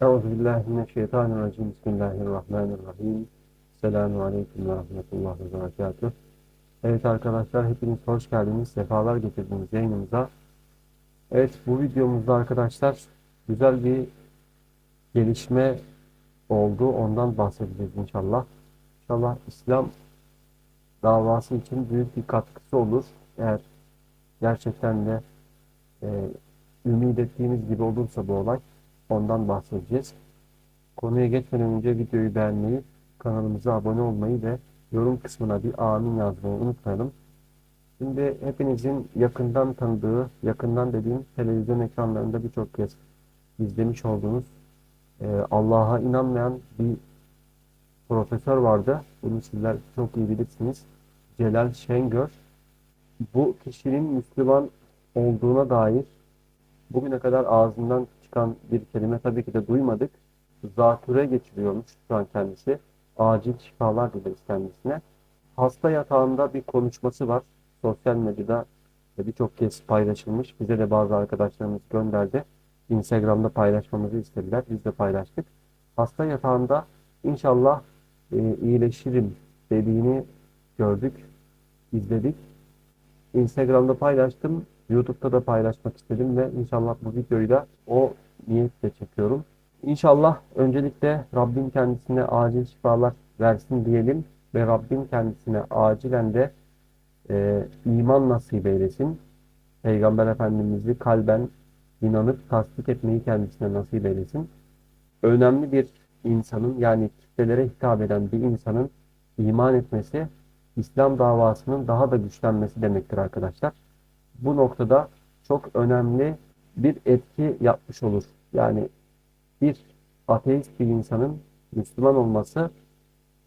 Euzubillahimineşşeytanirracim. Bismillahirrahmanirrahim. Selamun Aleyküm ve Rahmetullah ve Berekatuhu. Evet arkadaşlar hepiniz hoş geldiniz. Sefalar getirdiniz yayınımıza. Evet bu videomuzda arkadaşlar güzel bir gelişme oldu. Ondan bahsedeceğiz inşallah. İnşallah İslam davası için büyük bir katkısı olur. Eğer gerçekten de e, ümit ettiğimiz gibi olursa bu olay ondan bahsedeceğiz. Konuya geçmeden önce videoyu beğenmeyi, kanalımıza abone olmayı ve yorum kısmına bir amin yazmayı unutmayalım. Şimdi hepinizin yakından tanıdığı, yakından dediğim televizyon ekranlarında birçok kez izlemiş olduğunuz e, Allah'a inanmayan bir profesör vardı. Bunu sizler çok iyi bilirsiniz. Celal Şengör. Bu kişinin Müslüman olduğuna dair bugüne kadar ağzından çıkan bir kelime tabii ki de duymadık. Zatüre geçiriyormuş şu an kendisi. Acil şifalar dileriz kendisine. Hasta yatağında bir konuşması var. Sosyal medyada birçok kez paylaşılmış. Bize de bazı arkadaşlarımız gönderdi. Instagram'da paylaşmamızı istediler. Biz de paylaştık. Hasta yatağında inşallah e, iyileşirim dediğini gördük, izledik. Instagram'da paylaştım. YouTube'da da paylaşmak istedim ve inşallah bu videoyu da o niyetle çekiyorum. İnşallah öncelikle Rabbim kendisine acil şifalar versin diyelim ve Rabbim kendisine acilen de e, iman nasip eylesin. Peygamber Efendimiz'i kalben inanıp tasdik etmeyi kendisine nasip eylesin. Önemli bir insanın yani kitlelere hitap eden bir insanın iman etmesi İslam davasının daha da güçlenmesi demektir arkadaşlar. Bu noktada çok önemli bir etki yapmış olur. Yani bir ateist bir insanın Müslüman olması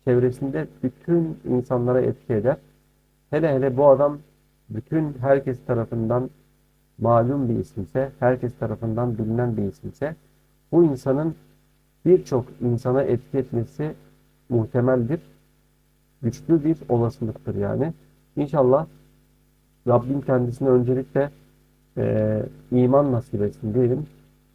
çevresinde bütün insanlara etki eder. Hele hele bu adam bütün herkes tarafından malum bir isimse, herkes tarafından bilinen bir isimse, bu insanın birçok insana etki etmesi muhtemeldir. Güçlü bir olasılıktır yani. İnşallah Rabbim kendisine öncelikle e, iman nasip etsin diyelim.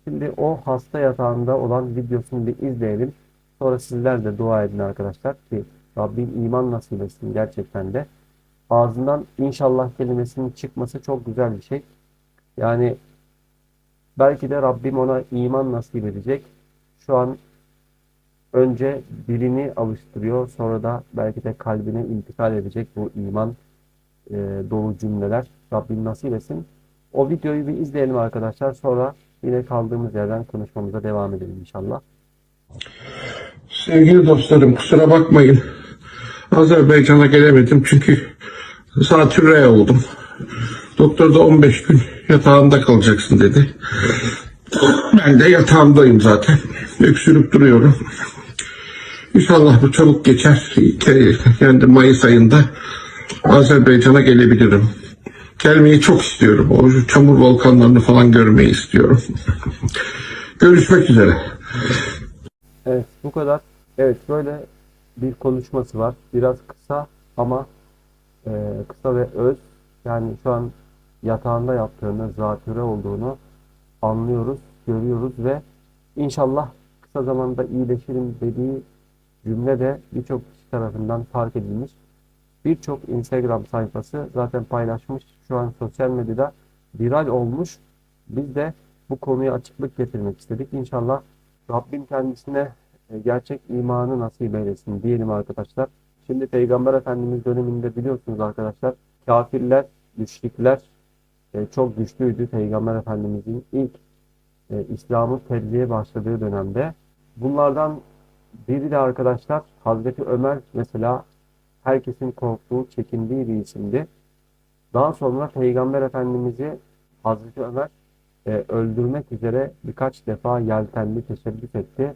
Şimdi o hasta yatağında olan videosunu bir izleyelim. Sonra sizler de dua edin arkadaşlar ki Rabbim iman nasip etsin gerçekten de. Ağzından inşallah kelimesinin çıkması çok güzel bir şey. Yani belki de Rabbim ona iman nasip edecek. Şu an önce dilini alıştırıyor. Sonra da belki de kalbine intikal edecek bu iman e, dolu cümleler. Rabbim nasip etsin. O videoyu bir izleyelim arkadaşlar. Sonra yine kaldığımız yerden konuşmamıza devam edelim inşallah. Sevgili dostlarım kusura bakmayın. Azerbaycan'a gelemedim çünkü zatürre oldum. Doktor da 15 gün yatağında kalacaksın dedi. Ben de yatağımdayım zaten. Öksürüp duruyorum. İnşallah bu çabuk geçer. Yani Mayıs ayında Azerbaycan'a gelebilirim. Gelmeyi çok istiyorum. O çamur volkanlarını falan görmeyi istiyorum. Görüşmek üzere. Evet bu kadar. Evet böyle bir konuşması var. Biraz kısa ama e, kısa ve öz. Yani şu an yatağında yaptığını, zatüre olduğunu anlıyoruz, görüyoruz ve inşallah kısa zamanda iyileşirim dediği cümle de birçok kişi tarafından fark edilmiş. Birçok Instagram sayfası zaten paylaşmış. Şu an sosyal medyada viral olmuş. Biz de bu konuya açıklık getirmek istedik. İnşallah Rabbim kendisine e, gerçek imanı nasip eylesin diyelim arkadaşlar. Şimdi Peygamber Efendimiz döneminde biliyorsunuz arkadaşlar kafirler, müşrikler e, çok güçlüydü. Peygamber Efendimizin ilk e, İslam'ı tebliğe başladığı dönemde. Bunlardan biri de arkadaşlar Hazreti Ömer mesela herkesin korktuğu, çekindiği bir isimdi. Daha sonra Peygamber Efendimiz'i Hazreti Ömer e, öldürmek üzere birkaç defa yeltenli teşebbüs etti.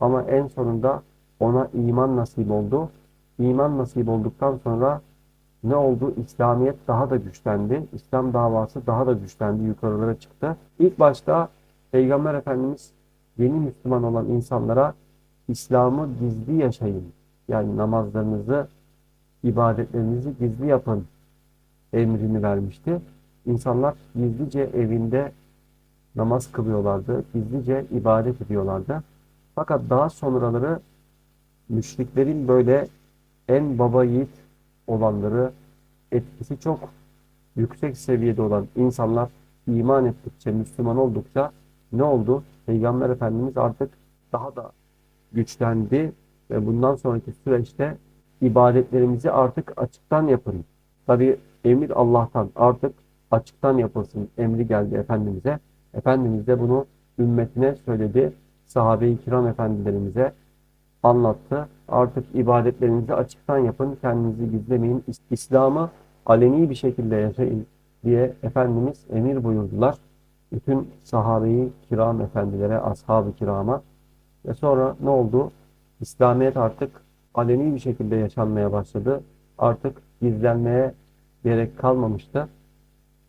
Ama en sonunda ona iman nasip oldu. İman nasip olduktan sonra ne oldu? İslamiyet daha da güçlendi. İslam davası daha da güçlendi, yukarılara çıktı. İlk başta Peygamber Efendimiz yeni Müslüman olan insanlara İslam'ı gizli yaşayın. Yani namazlarınızı, ibadetlerinizi gizli yapın emrini vermişti. İnsanlar gizlice evinde namaz kılıyorlardı, gizlice ibadet ediyorlardı. Fakat daha sonraları müşriklerin böyle en baba yiğit olanları etkisi çok yüksek seviyede olan insanlar iman ettikçe, Müslüman oldukça ne oldu? Peygamber Efendimiz artık daha da güçlendi ve bundan sonraki süreçte ibadetlerimizi artık açıktan yapın. Tabi emir Allah'tan artık açıktan yapılsın emri geldi Efendimiz'e. Efendimiz de bunu ümmetine söyledi. Sahabe-i kiram efendilerimize anlattı. Artık ibadetlerinizi açıktan yapın, kendinizi gizlemeyin. İs- İslam'ı aleni bir şekilde yaşayın diye Efendimiz emir buyurdular. Bütün sahabeyi kiram efendilere, ashab-ı kirama. Ve sonra ne oldu? İslamiyet artık aleni bir şekilde yaşanmaya başladı. Artık gizlenmeye gerek kalmamıştı.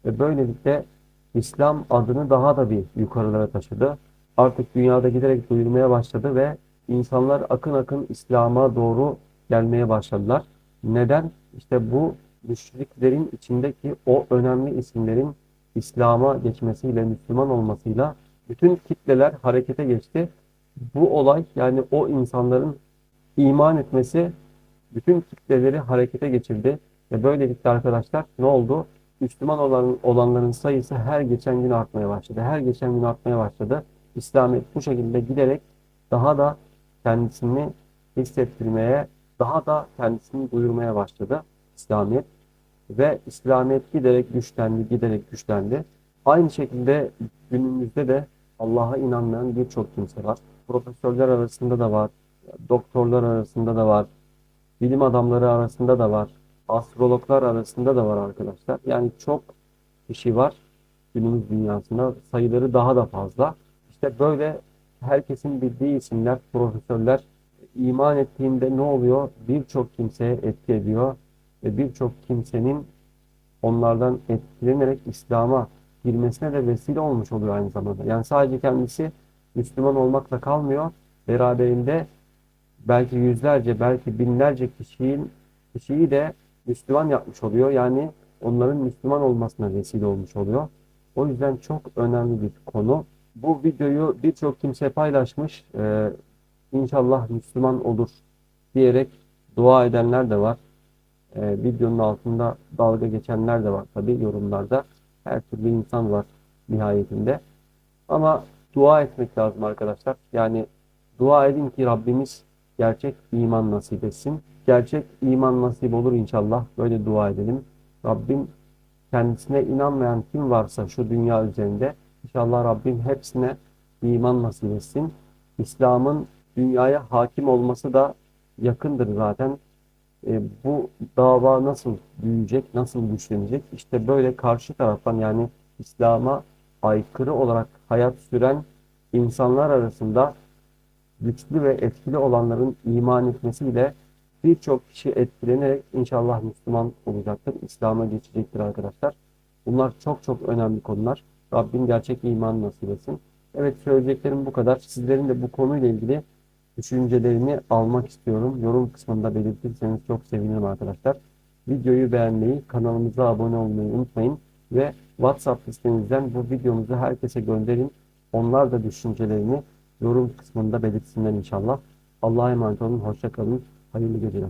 Ve böylelikle İslam adını daha da bir yukarılara taşıdı. Artık dünyada giderek duyulmaya başladı ve insanlar akın akın İslam'a doğru gelmeye başladılar. Neden? İşte bu müşriklerin içindeki o önemli isimlerin İslam'a geçmesiyle, Müslüman olmasıyla bütün kitleler harekete geçti. Bu olay yani o insanların iman etmesi bütün kitleleri harekete geçirdi. Ve böylelikle arkadaşlar ne oldu? Müslüman olan, olanların sayısı her geçen gün artmaya başladı. Her geçen gün artmaya başladı. İslamiyet bu şekilde giderek daha da kendisini hissettirmeye, daha da kendisini duyurmaya başladı İslamiyet. Ve İslamiyet giderek güçlendi, giderek güçlendi. Aynı şekilde günümüzde de Allah'a inanmayan birçok kimse var. Profesörler arasında da var, doktorlar arasında da var, bilim adamları arasında da var, astrologlar arasında da var arkadaşlar. Yani çok kişi var günümüz dünyasında. Sayıları daha da fazla. İşte böyle herkesin bildiği isimler, profesörler iman ettiğinde ne oluyor? Birçok kimseye etki ediyor ve birçok kimsenin onlardan etkilenerek İslam'a girmesine de vesile olmuş oluyor aynı zamanda. Yani sadece kendisi Müslüman olmakla kalmıyor. Beraberinde belki yüzlerce, belki binlerce kişinin kişiyi de Müslüman yapmış oluyor. Yani onların Müslüman olmasına vesile olmuş oluyor. O yüzden çok önemli bir konu. Bu videoyu birçok kimse paylaşmış. Ee, inşallah Müslüman olur diyerek dua edenler de var. Ee, videonun altında dalga geçenler de var tabii yorumlarda. Her türlü insan var nihayetinde. Ama dua etmek lazım arkadaşlar. Yani dua edin ki Rabbimiz gerçek iman nasip etsin. Gerçek iman nasip olur inşallah. Böyle dua edelim. Rabbim kendisine inanmayan kim varsa şu dünya üzerinde inşallah Rabbim hepsine iman nasip etsin. İslam'ın dünyaya hakim olması da yakındır zaten. E, bu dava nasıl büyüyecek, nasıl güçlenecek? İşte böyle karşı taraftan yani İslam'a aykırı olarak hayat süren insanlar arasında güçlü ve etkili olanların iman etmesiyle birçok kişi etkilenerek inşallah Müslüman olacaktır. İslam'a geçecektir arkadaşlar. Bunlar çok çok önemli konular. Rabbim gerçek iman nasip etsin. Evet söyleyeceklerim bu kadar. Sizlerin de bu konuyla ilgili düşüncelerini almak istiyorum. Yorum kısmında belirtirseniz çok sevinirim arkadaşlar. Videoyu beğenmeyi, kanalımıza abone olmayı unutmayın ve WhatsApp listenizden bu videomuzu herkese gönderin. Onlar da düşüncelerini yorum kısmında belirtsinler inşallah. Allah'a emanet olun, hoşça kalın, hayırlı geceler.